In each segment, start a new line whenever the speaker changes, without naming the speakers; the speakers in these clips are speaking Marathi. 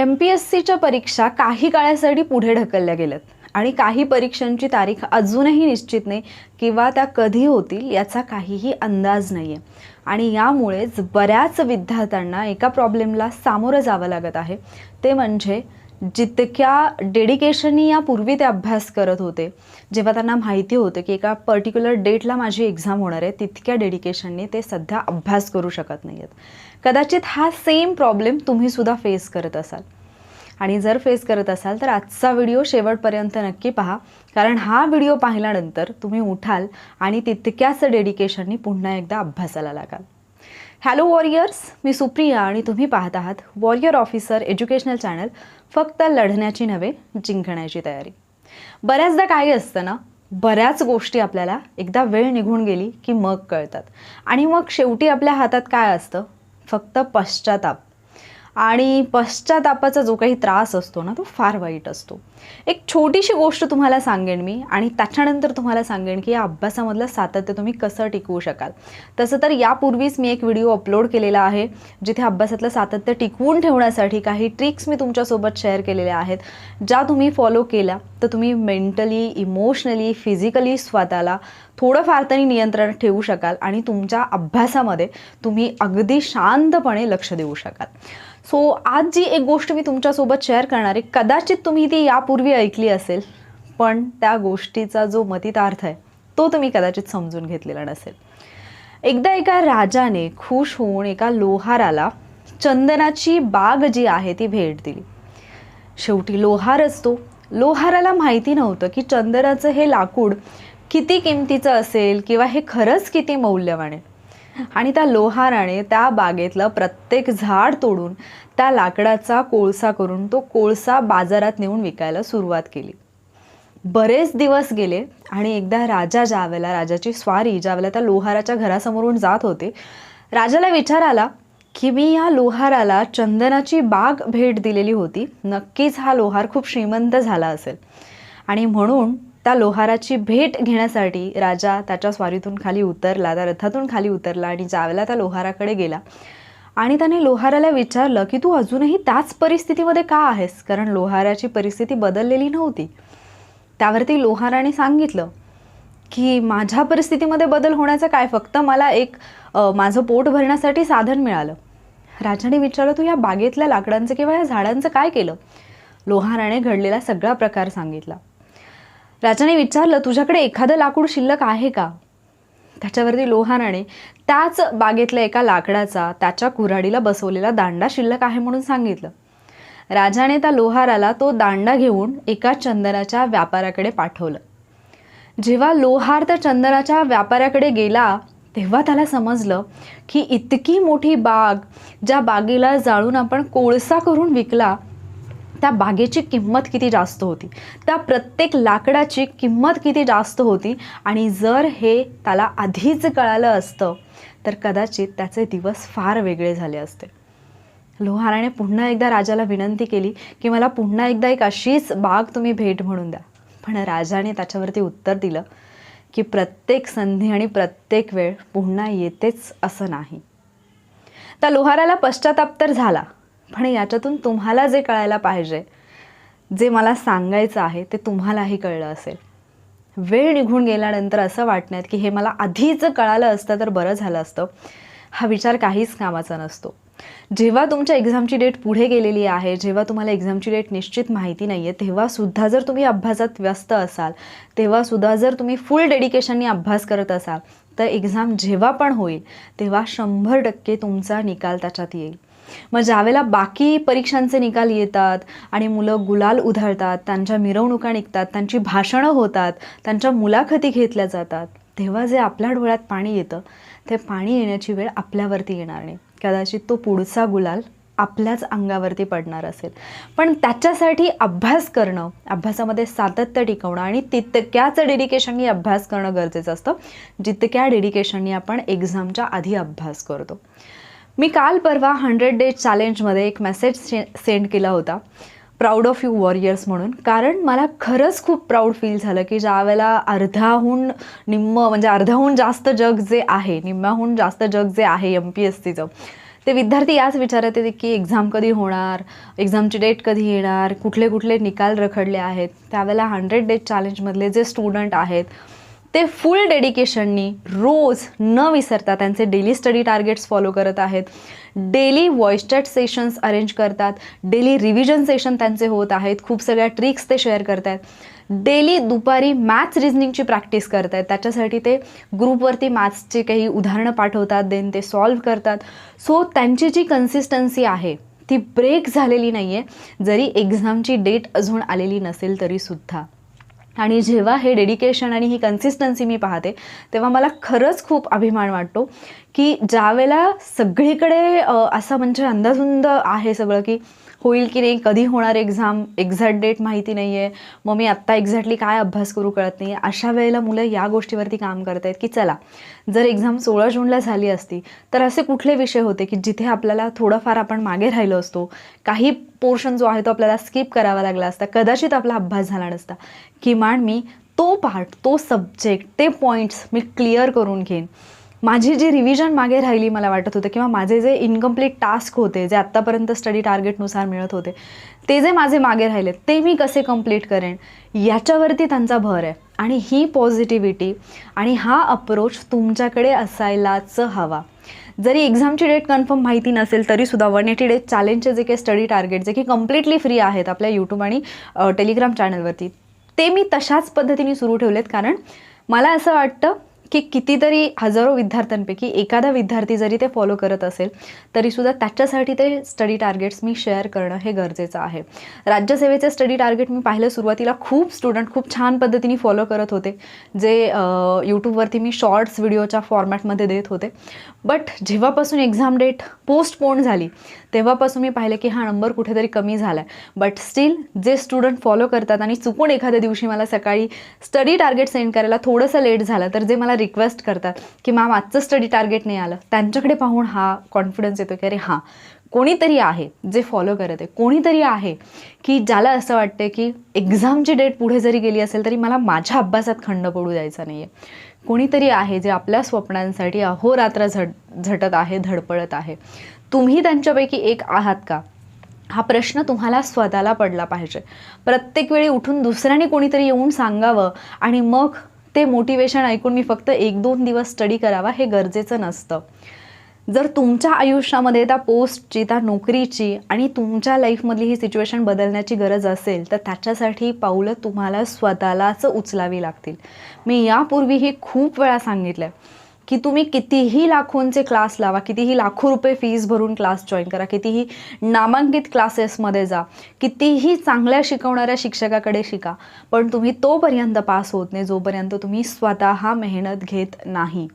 एम पी एस सीच्या परीक्षा काही काळासाठी पुढे ढकलल्या गेल्यात. आणि काही परीक्षांची तारीख अजूनही निश्चित नाही किंवा त्या कधी होतील याचा काहीही अंदाज नाही आहे आणि यामुळेच बऱ्याच विद्यार्थ्यांना एका प्रॉब्लेमला सामोरं जावं लागत आहे. ते म्हणजे जितक्या डेडिकेशननी यापूर्वी ते अभ्यास करत होते जेव्हा त्यांना माहिती होतं की एका पर्टिक्युलर डेटला माझी एक्झाम होणार आहे तितक्या डेडिकेशननी ते सध्या अभ्यास करू शकत नाही आहेत कदाचित हा सेम प्रॉब्लेम तुम्हीसुद्धा फेस करत असाल. आणि जर फेस करत असाल तर आजचा व्हिडिओ शेवटपर्यंत नक्की पहा कारण हा व्हिडिओ पाहिल्यानंतर तुम्ही उठाल आणि तितक्याच डेडिकेशननी पुन्हा एकदा अभ्यासाला लागाल. हॅलो वॉरियर्स मी सुप्रिया आणि तुम्ही पाहत आहात वॉरियर ऑफिसर एज्युकेशनल चॅनल फक्त लढण्याची नव्हे जिंकण्याची तयारी. बऱ्याचदा काय असतं ना बऱ्याच गोष्टी आपल्याला एकदा वेळ निघून गेली की मग कळतात. आणि मग शेवटी आपल्या हातात काय असतं? फक्त पश्चाताप. आणि पश्चातापाचा जो काही त्रास असतो ना तो फार वाईट असतो. एक छोटीशी गोष्ट तुम्हाला सांगेन मी आणि त्याच्यानंतर तुम्हाला सांगेन की या अभ्यासामधलं सातत्य तुम्ही कसं टिकवू शकाल. तसं तर यापूर्वीच मी एक व्हिडिओ अपलोड केलेला आहे जिथे अभ्यासातलं सातत्य टिकवून ठेवण्यासाठी काही ट्रिक्स मी तुमच्यासोबत शेअर केलेल्या आहेत ज्या तुम्ही फॉलो केल्या तर तुम्ही मेंटली इमोशनली फिजिकली स्वतःला थोडंफार तरी नियंत्रण ठेवू शकाल आणि तुमच्या अभ्यासामध्ये तुम्ही अगदी शांतपणे लक्ष देऊ शकाल. सो आज जी एक गोष्ट मी तुमच्यासोबत शेअर करणार आहे कदाचित तुम्ही ती या यापूर्वी ऐकली असेल पण त्या गोष्टीचा जो मतितार्थ आहे तो तुम्ही कदाचित समजून घेतलेला नसेल. एकदा एका राजाने खुश होऊन एका लोहाराला चंदनाची बाग जी आहे ती भेट दिली. शेवटी लोहार असतो. लोहाराला माहिती नव्हतं की चंदनाचं हे लाकूड किती किमतीचं असेल किंवा हे खरंच किती मौल्यवान आहे. आणि त्या लोहाराने त्या बागेतलं प्रत्येक झाड तोडून त्या लाकडाचा कोळसा करून तो कोळसा बाजारात नेऊन विकायला सुरुवात केली. बरेच दिवस गेले आणि एकदा राजा ज्यावेळेला राजाची स्वारी ज्यावेळेला त्या लोहाराच्या घरासमोरून जात होते राजाला विचार आला की मी या लोहाराला चंदनाची बाग भेट दिलेली होती. नक्कीच हा लोहार खूप श्रीमंत झाला असेल. आणि म्हणून त्या लोहाराची भेट घेण्यासाठी राजा त्याच्या स्वारीतून खाली उतरला त्या रथातून खाली उतरला आणि ज्यावेळेला त्या लोहाराकडे गेला आणि त्याने लोहाराला विचारलं की तू अजूनही त्याच परिस्थितीमध्ये का आहेस? कारण लोहाराची परिस्थिती बदललेली नव्हती. त्यावरती लोहाराने सांगितलं की माझ्या परिस्थितीमध्ये बदल होण्याचं काय? फक्त मला एक माझं पोट भरण्यासाठी साधन मिळालं. राजाने विचारलं तू या बागेतल्या लाकडांचं किंवा या झाडांचं काय केलं? लोहाराने घडलेला सगळा प्रकार सांगितला. राजाने विचारलं तुझ्याकडे एखादं लाकूड शिल्लक आहे का? त्याच्यावरती लोहाराने त्याच बागेतल्या एका लाकडाचा त्याच्या कुऱ्हाडीला बसवलेला दांडा शिल्लक आहे म्हणून सांगितलं. राजाने त्या लोहाराला तो दांडा घेऊन एका चंदनाच्या व्यापाऱ्याकडे पाठवलं. जेव्हा लोहार त्या चंदनाच्या व्यापाऱ्याकडे गेला तेव्हा त्याला समजलं की इतकी मोठी बाग ज्या बागेला जाळून आपण कोळसा करून विकला त्या बागेची किंमत किती जास्त होती? त्या प्रत्येक लाकडाची किंमत किती जास्त होती? आणि जर हे त्याला आधीच कळालं असतं तर कदाचित त्याचे दिवस फार वेगळे झाले असते. लोहाराने पुन्हा एकदा राजाला विनंती केली की मला पुन्हा एकदा एक अशीच बाग तुम्ही भेट म्हणून द्या. पण राजाने त्याच्यावरती उत्तर दिलं की प्रत्येक संधी आणि प्रत्येक वेळ पुन्हा येतेच असं नाही. त्या लोहाराला पश्चाताप तर झाला पण याच्यातून तुम्हाला जे कळायला पाहिजे जे मला सांगायचं आहे ते तुम्हालाही कळलं असेल. वेळ निघून गेल्यानंतर असं वाटण्यात की हे मला आधीच कळालं असतं तर बरं झालं असतं. हा विचार काहीच कामाचा नसतो. जेव्हा तुमच्या एक्झामची डेट पुढे गेलेली आहे जेव्हा तुम्हाला एक्झामची डेट निश्चित माहिती नाही आहे तेव्हासुद्धा जर तुम्ही अभ्यासात व्यस्त असाल तेव्हासुद्धा जर तुम्ही फुल डेडिकेशननी अभ्यास करत असाल तर एक्झाम जेव्हा पण होईल तेव्हा शंभर टक्के तुमचा निकाल त्याच्यात येईल. मग ज्यावेळेला बाकी परीक्षांचे निकाल येतात आणि मुलं गुलाल उधळतात त्यांच्या मिरवणुका निघतात त्यांची भाषणं होतात त्यांच्या मुलाखती घेतल्या जातात तेव्हा जे आपल्या डोळ्यात पाणी येतं ते पाणी येण्याची वेळ आपल्यावरती येणार नाही. कदाचित तो पुढचा गुलाल आपल्याच अंगावरती पडणार असेल. पण त्याच्यासाठी अभ्यास करणं अभ्यासामध्ये सातत्य टिकवणं आणि तितक्याच डेडिकेशननी अभ्यास करणं गरजेचं असतं जितक्या डेडिकेशननी आपण एक्झामच्या आधी अभ्यास करतो. मी काल परवा हंड्रेड डेज चॅलेंजमध्ये एक मेसेज से सेंड केला होता. प्राऊड ऑफ यू वॉरियर्स म्हणून. कारण मला खरंच खूप प्राऊड फील झालं की ज्यावेळेला अर्धाहून अर्ध्याहून निम्म म्हणजे अर्ध्याहून जास्त जग जे आहे निम्म्याहून जास्त जग जे आहे एम पी एस सीचं ते विद्यार्थी याच विचारत येते की एक्झाम कधी होणार एक्झामची डेट कधी येणार कुठले कुठले निकाल रखडले आहेत. त्यावेळेला हंड्रेड डेज चॅलेंजमधले जे स्टुडंट आहेत ते फुल डेडिकेशननी रोज न विसरता त्यांचे डेली स्टडी टार्गेट्स फॉलो करत आहेत. Daily voice chat sessions arrange करतात. डेली रिव्हिजन सेशन त्यांचे होत आहेत. खूप सगळ्या ट्रिक्स ते शेअर करत आहेत डेली दुपारी मॅथ्स रिझनिंगची प्रॅक्टिस करत आहेत त्याच्यासाठी ते ग्रुपवरती मॅथ्सचे काही उदाहरणं पाठवतात. देन ते सॉल्व्ह करतात. सो त्यांची जी कन्सिस्टन्सी आहे ती ब्रेक झालेली नाही आहे जरी एक्झामची डेट अजून आलेली नसेल तरीसुद्धा. आणि जेव्हा हे डेडिकेशन आणि ही कन्सिस्टन्सी मी पाहते तेव्हा मला खरंच खूप अभिमान वाटतो की ज्यावेळेला सगळीकडे असं म्हणजे अंदाधुंद आहे सगळं की होईल की नाही कधी होणार एक्झाम एक्झॅक्ट डेट माहिती नाही आहे मग मी आत्ता एक्झॅक्टली काय अभ्यास करू कळत नाही अशा वेळेला मुलं या गोष्टीवरती काम करत आहेत की चला जर एक्झाम सोळा जूनला झाली असती तर असे कुठले विषय होते की जिथे आपल्याला थोडंफार आपण मागे राहिलो असतो? काही पोर्शन जो आहे तो आपल्याला स्किप करावा लागला असता. कदाचित आपला अभ्यास झाला नसता. किमान मी तो पार्ट तो सब्जेक्ट ते पॉईंट्स मी क्लिअर करून घेईन. माझी जी रिव्हिजन मागे राहिली मला वाटत होतं किंवा माझे जे इनकम्प्लीट टास्क होते जे आत्तापर्यंत स्टडी टार्गेटनुसार मिळत होते ते जे माझे मागे राहिले ते मी कसे कंप्लीट करेन याच्यावरती त्यांचा भर आहे. आणि ही पॉझिटिव्हिटी आणि हा अप्रोच तुमच्याकडे असायलाच हवा. जरी एक्झामची डेट कन्फर्म माहिती नसेल तरीसुद्धा वन एटी डेज चॅलेंजचे जे काही स्टडी टार्गेट जे की कम्प्लिटली फ्री आहेत आपल्या यूट्यूब आणि टेलिग्राम चॅनलवरती ते मी तशाच पद्धतीने सुरू ठेवलेत. कारण मला असं वाटतं की कितीतरी हजारो विद्यार्थ्यांपैकी एखादा विद्यार्थी जरी ते फॉलो करत असेल तरीसुद्धा त्याच्यासाठी ते स्टडी टार्गेट्स मी शेअर करणं हे गरजेचं आहे. राज्यसेवेचे स्टडी टार्गेट मी पाहिलं सुरुवातीला खूप स्टुडंट खूप छान पद्धतीने फॉलो करत होते जे यूट्यूबवरती मी शॉर्ट्स व्हिडिओच्या फॉर्मॅटमध्ये देत होते. बट जेव्हापासून एक्झाम डेट पोस्टपोन झाली तेव्हापासून मी पाहिलं की हा नंबर कुठेतरी कमी झाला आहे बट स्टील जे स्टुडंट फॉलो करतात आणि चुकून एखाद्या दिवशी मला सकाळी स्टडी टार्गेट सेंड करायला थोडंसं लेट झालं तर जे मला रिक्वेस्ट करतात की मॅम आजचं स्टडी टार्गेट नाही आलं. त्यांच्याकडे पाहून हा कॉन्फिडन्स येतो की अरे हां कोणीतरी आहे जे फॉलो करत आहे. कोणीतरी आहे की ज्याला असं वाटतं की एक्झामची डेट पुढे जरी गेली असेल तरी मला माझ्या अभ्यासात खंड पडू द्यायचा नाही आहे कोणीतरी आहे जे आपल्या स्वप्नांसाठी अहोरात्र झट झटत आहे धडपडत आहे. तुम्ही त्यांच्यापैकी एक आहात का? हा प्रश्न तुम्हाला स्वतःला पडला पाहिजे. प्रत्येक वेळी उठून दुसऱ्याने कोणीतरी येऊन सांगावं आणि मग ते मोटिवेशन ऐकून मी फक्त एक दोन दिवस स्टडी करावा हे गरजेचं नसतं. जर तुमच्या आयुष्यामध्ये त्या पोस्टची त्या नोकरीची आणि तुमच्या लाईफमधली ही सिच्युएशन बदलण्याची गरज असेल तर त्याच्यासाठी पावलं तुम्हाला स्वतःलाच उचलावी लागतील. मी यापूर्वीही खूप वेळा सांगितलं आहे की तुम्ही कितीही लाखोंचे क्लास लावा कितीही लाखो रुपये फीस भरून क्लास जॉईन करा कितीही नामांकित क्लासेसमध्ये जा कितीही चांगल्या शिकवणाऱ्या शिक्षकाकडे शिका पण तुम्ही तोपर्यंत पास होत नाही जोपर्यंत तुम्ही स्वतः मेहनत घेत नाही.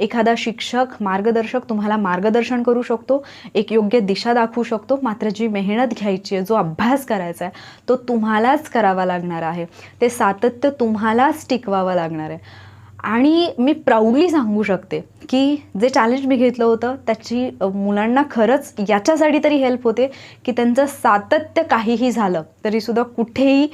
एखादा शिक्षक मार्गदर्शक तुम्हाला मार्गदर्शन करू शकतो एक योग्य दिशा दाखवू शकतो मात्र जी मेहनत घ्यायची आहे जो अभ्यास करायचा आहे तो तुम्हालाच करावा लागणार आहे. ते सातत्य तुम्हालाच टिकवावं लागणार आहे. आणि मी प्राऊडली सांगू शकते की जे चॅलेंज मी घेतलं होतं त्याची मुलांना खरंच याच्यासाठी तरी हेल्प होते की त्यांचं सातत्य काहीही झालं तरीसुद्धा कुठेही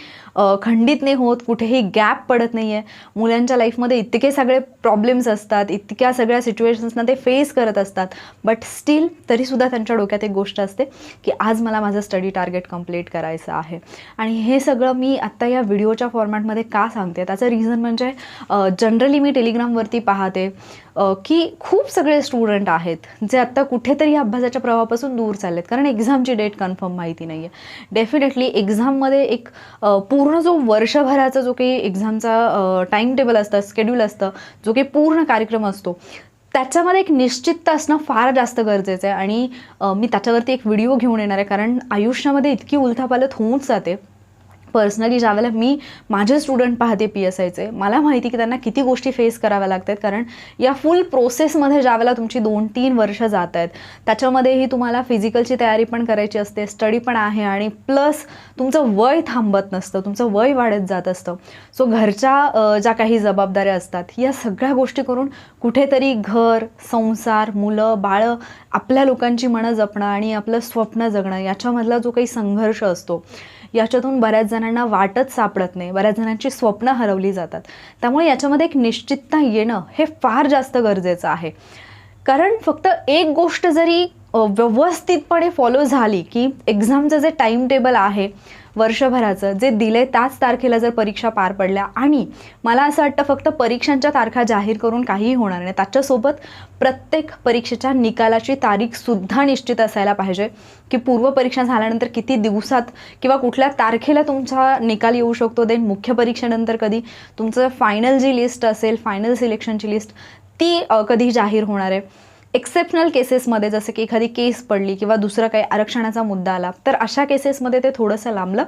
खंडित नाही होत कुठेही गॅप पडत नाही आहे मुलांच्या लाईफमध्ये इतके सगळे प्रॉब्लेम्स असतात इतक्या सगळ्या सिच्युएशन्सना ते फेस करत असतात. बट स्टील तरीसुद्धा त्यांच्या डोक्यात एक गोष्ट असते की आज मला माझं स्टडी टार्गेट कंप्लीट करायचं आहे. आणि हे सगळं मी आत्ता या व्हिडिओच्या फॉर्मॅटमध्ये का सांगते? त्याचं रिझन म्हणजे जनरली मी टेलिग्रामवरती पाहते की खूप सगळे स्टुडंट आहेत जे आत्ता कुठेतरी अभ्यासाच्या प्रवाहापासून दूर चाललेत. कारण एक्झामची डेट कन्फर्म माहिती नाही आहे डेफिनेटली एक्झाममध्ये एक पूर्ण जो वर्षभराचा जो काही एक्झामचा टाईम टेबल असतं स्केड्यूल असतं जो काही पूर्ण कार्यक्रम असतो त्याच्यामध्ये एक निश्चितता असणं फार जास्त गरजेचं आहे. आणि मी त्याच्यावरती एक व्हिडिओ घेऊन येणार आहे. कारण आयुष्यामध्ये इतकी उलथापालत होऊन जाते. पर्सनली ज्यावेळेला मी माझे स्टुडंट पाहते पी एस आयचे मला माहिती की त्यांना किती गोष्टी फेस कराव्या लागतात. कारण या फुल प्रोसेसमध्ये ज्यावेळेला तुमची दोन तीन वर्ष जात आहेत त्याच्यामध्येही तुम्हाला फिजिकलची तयारी पण करायची असते स्टडी पण आहे आणि प्लस तुमचं वय थांबत नसतं तुमचं वय वाढत जात असतं. सो घरच्या ज्या काही जबाबदाऱ्या असतात या सगळ्या गोष्टी करून कुठेतरी घर संसार मुलं बाळं आपल्या लोकांची मनं जपणं आणि आपलं स्वप्न जगणं याच्यामधला जो काही संघर्ष असतो याच्यातून बऱ्याच जणांना वाटच सापडत नाही. बऱ्याच जणांची स्वप्न हरवली जातात. त्यामुळे याच्यामध्ये एक निश्चितता येणं हे फार जास्त गरजेचं आहे. कारण फक्त एक गोष्ट जरी व्यवस्थितपणे फॉलो झाली की एक्झामचं जे टाईम टेबल आहे वर्षभराचं जे दिले त्याच तारखेला जर परीक्षा पार पडल्या आणि मला असं वाटतं फक्त परीक्षांच्या तारखा जाहीर करून काहीही होणार नाही. त्याच्यासोबत प्रत्येक परीक्षेच्या निकालाची तारीखसुद्धा निश्चित असायला पाहिजे. की पूर्व परीक्षा झाल्यानंतर किती दिवसात किंवा कुठल्या तारखेला तुमचा निकाल येऊ शकतो देन मुख्य परीक्षेनंतर कधी तुमचं फायनल जी लिस्ट असेल फायनल सिलेक्शनची लिस्ट ती कधी जाहीर होणार आहे. एक्सेप्शनल केसेसमध्ये जसं की एखादी केस पडली किंवा दुसरं काही आरक्षणाचा मुद्दा आला तर अशा केसेसमध्ये ते थोडंसं लांबलं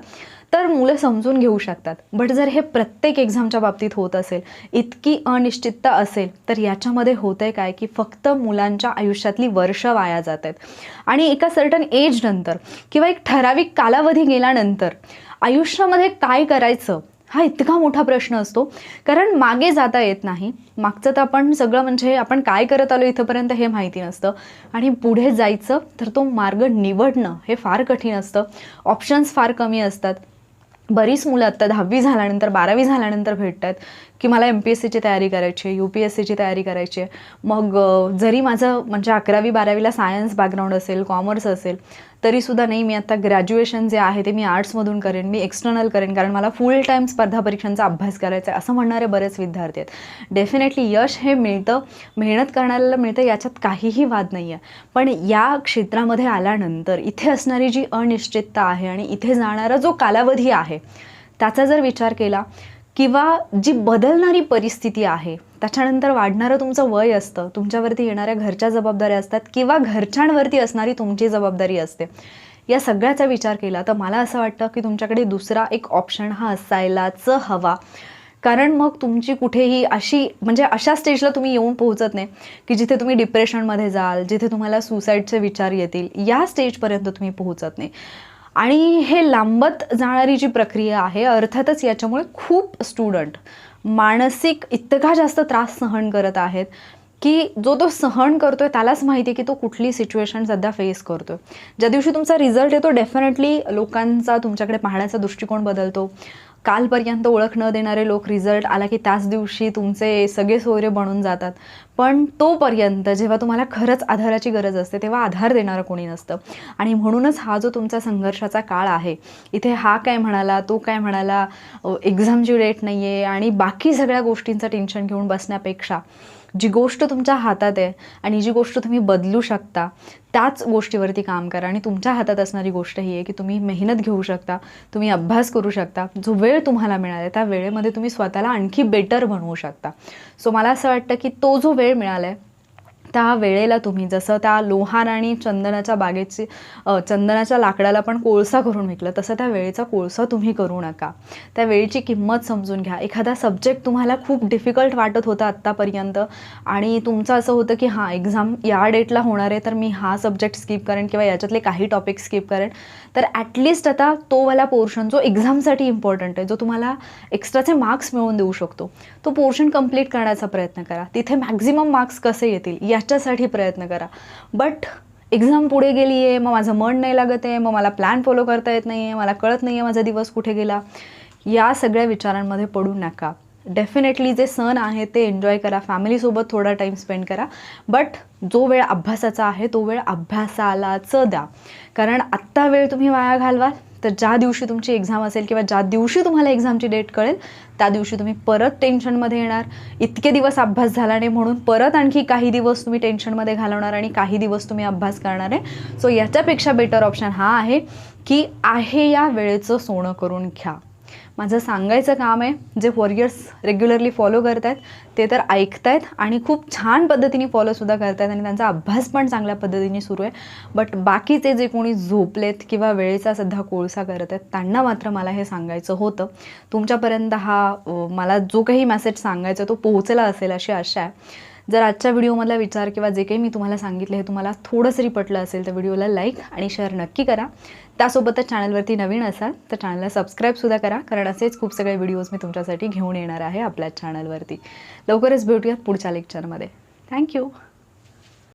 तर मुलं समजून घेऊ शकतात. बट जर हे प्रत्येक एक्झामच्या बाबतीत होत असेल इतकी अनिश्चितता असेल तर याच्यामध्ये होतंय काय की फक्त मुलांच्या आयुष्यातली वर्ष वाया जात आहेत. आणि एका सर्टन एज नंतर किंवा एक ठराविक कालावधी गेल्यानंतर आयुष्यामध्ये काय करायचं? हा इतका मोठा प्रश्न असतो. कारण मागे जाता येत नाही. मागचं तर आपण सगळं म्हणजे आपण काय करत आलो इथंपर्यंत हे माहिती नसतं. आणि पुढे जायचं तर तो मार्ग निवडणं हे फार कठीण असतं. ऑप्शन्स फार कमी असतात. बरीच मुलं आत्ता दहावी झाल्यानंतर बारावी झाल्यानंतर भेटत आहेत की मला एम पी एस सीची तयारी करायची आहे यू पी एस सीची तयारी करायची आहे. मग जरी माझं म्हणजे अकरावी बारावीला सायन्स बॅकग्राऊंड असेल कॉमर्स असेल तरीसुद्धा नाही मी आता ग्रॅज्युएशन जे आहे ते मी आर्ट्समधून करेन मी एक्सटर्नल करेन कारण मला फुल टाईम स्पर्धा परीक्षांचा अभ्यास करायचा आहे असं म्हणणारे बरेच विद्यार्थी आहेत. डेफिनेटली यश हे मिळतं मेहनत करणाऱ्याला मिळतं याच्यात काहीही वाद नाही आहे पण या क्षेत्रामध्ये आल्यानंतर इथे असणारी जी अनिश्चितता आहे आणि इथे जाणारा जो कालावधी आहे त्याचा जर विचार केला किंवा जी बदलणारी परिस्थिती आहे त्याच्यानंतर वाढणारं तुमचं वय असतं तुमच्यावरती येणाऱ्या घरच्या जबाबदाऱ्या असतात किंवा घरच्यांवरती असणारी तुमची जबाबदारी असते. या सगळ्याचा विचार केला तर मला असं वाटतं की तुमच्याकडे दुसरा एक ऑप्शन हा असायलाच हवा. कारण मग तुमची कुठेही अशी म्हणजे अशा स्टेजला तुम्ही येऊन पोहोचत नाही की जिथे तुम्ही डिप्रेशनमध्ये जाल जिथे तुम्हाला सुसाईडचे विचार येतील या स्टेजपर्यंत तुम्ही पोहोचत नाही. आणि हे लांबत जाणारी जी प्रक्रिया आहे अर्थातच याच्यामुळे खूप स्टुडंट मानसिक इतका जास्त त्रास सहन करत आहेत की जो तो सहन करतोय त्यालाच माहिती आहे की तो कुठली सिच्युएशन सध्या फेस करतोय. ज्या दिवशी तुमचा रिझल्ट येतो डेफिनेटली लोकांचा तुमच्याकडे पाहण्याचा दृष्टिकोन बदलतो. कालपर्यंत ओळख न देणारे लोक रिझल्ट आला की त्याच दिवशी तुमचे सगळे सोयरे बनून जातात. पण तोपर्यंत जेव्हा तुम्हाला खरंच आधाराची गरज असते तेव्हा आधार देणारं कोणी नसतं. आणि म्हणूनच हा जो तुमचा संघर्षाचा काळ आहे इथे हा काय म्हणाला तो काय म्हणाला एक्झामची डेट नाही आहे आणि बाकी सगळ्या गोष्टींचं टेन्शन घेऊन बसण्यापेक्षा जी गोष्ट तुमच्या हातात आहे आणि जी गोष्ट तुम्ही बदलू शकता त्याच गोष्टीवरती काम करा. आणि तुमच्या हातात असणारी गोष्ट ही आहे की तुम्ही मेहनत घेऊ शकता तुम्ही अभ्यास करू शकता. जो वेळ तुम्हाला मिळाला त्या वेळेमध्ये तुम्ही स्वतःला आणखी बेटर बनवू शकता. सो मला असं वाटतं की तो जो वेळ मिळाला आहे त्या वेळेला तुम्ही जसं त्या लोहार आणि चंदनाच्या बागेची चंदनाच्या लाकडाला पण कोळसा करून विकलं तसं त्या वेळेचा कोळसा तुम्ही करू नका. त्या वेळेची किंमत समजून घ्या. एखादा सब्जेक्ट तुम्हाला खूप डिफिकल्ट वाटत होता आत्तापर्यंत आणि तुमचं असं होतं की हां एक्झाम या डेटला होणार आहे तर मी हा सब्जेक्ट स्किप करेन किंवा याच्यातले काही टॉपिक स्किप करेन. तर ॲटलिस्ट आता तोवाला पोर्शन जो एक्झामसाठी इम्पॉर्टंट आहे जो तुम्हाला एक्स्ट्राचे मार्क्स मिळवून देऊ शकतो तो पोर्शन कंप्लीट करण्याचा प्रयत्न करा. तिथे मॅक्झिमम मार्क्स कसे येतील या याच्यासाठी प्रयत्न करा. बट एक्झाम पुढे गेली आहे मग माझं मन नाही लागत आहे मग मला प्लॅन फॉलो करता येत नाही आहे मला कळत नाही आहे माझा दिवस कुठे गेला. या सगळ्या विचारांमध्ये पडू नका. डेफिनेटली जे सण आहे ते एन्जॉय करा. फॅमिलीसोबत थोडा टाईम स्पेंड करा. बट जो वेळ अभ्यासाचा आहे तो वेळ अभ्यासालाच द्या. कारण आत्ता वेळ तुम्ही वाया घालवाल. तर ज्या दिवशी तुमची एक्झाम असेल किंवा ज्या दिवशी तुम्हाला एक्झामची डेट कळेल त्या दिवशी तुम्ही परत टेन्शनमध्ये येणार. इतके दिवस अभ्यास झाला नाही म्हणून परत आणखी काही दिवस तुम्ही टेन्शनमध्ये घालवणार आणि काही दिवस तुम्ही अभ्यास करणार आहे. सो याच्यापेक्षा बेटर ऑप्शन हा आहे की आहे या वेळेचं सोनं करून घ्या. माझं सांगायचं काम आहे जे वॉरियर्स रेग्युलरली फॉलो करत आहेत ते तर ऐकतायत आणि खूप छान पद्धतीने फॉलोसुद्धा करत आहेत आणि त्यांचा अभ्यास पण चांगल्या पद्धतीने सुरू आहे. बट बाकीचे जे कोणी झोपलेत किंवा वेळेचा सध्या कोळसा करत आहेत त्यांना मात्र मला हे सांगायचं होतं. तुमच्यापर्यंत हा मला जो काही मेसेज सांगायचा तो पोहोचला असेल अशी आशा आहे. जर आजच्या व्हिडिओमधला विचार किंवा जे काही मी तुम्हाला सांगितलं हे तुम्हाला थोडंसं पटलं असेल तर व्हिडिओला लाईक आणि शेअर नक्की करा. त्यासोबतच चॅनलवरती नवीन असाल तर चॅनलला सबस्क्राईबसुद्धा करा. कारण असेच खूप सगळे व्हिडिओज मी तुमच्यासाठी घेऊन येणार आहे आपल्या चॅनलवरती लवकरच भेटूयात पुढच्या लेक्चरमध्ये थँक्यू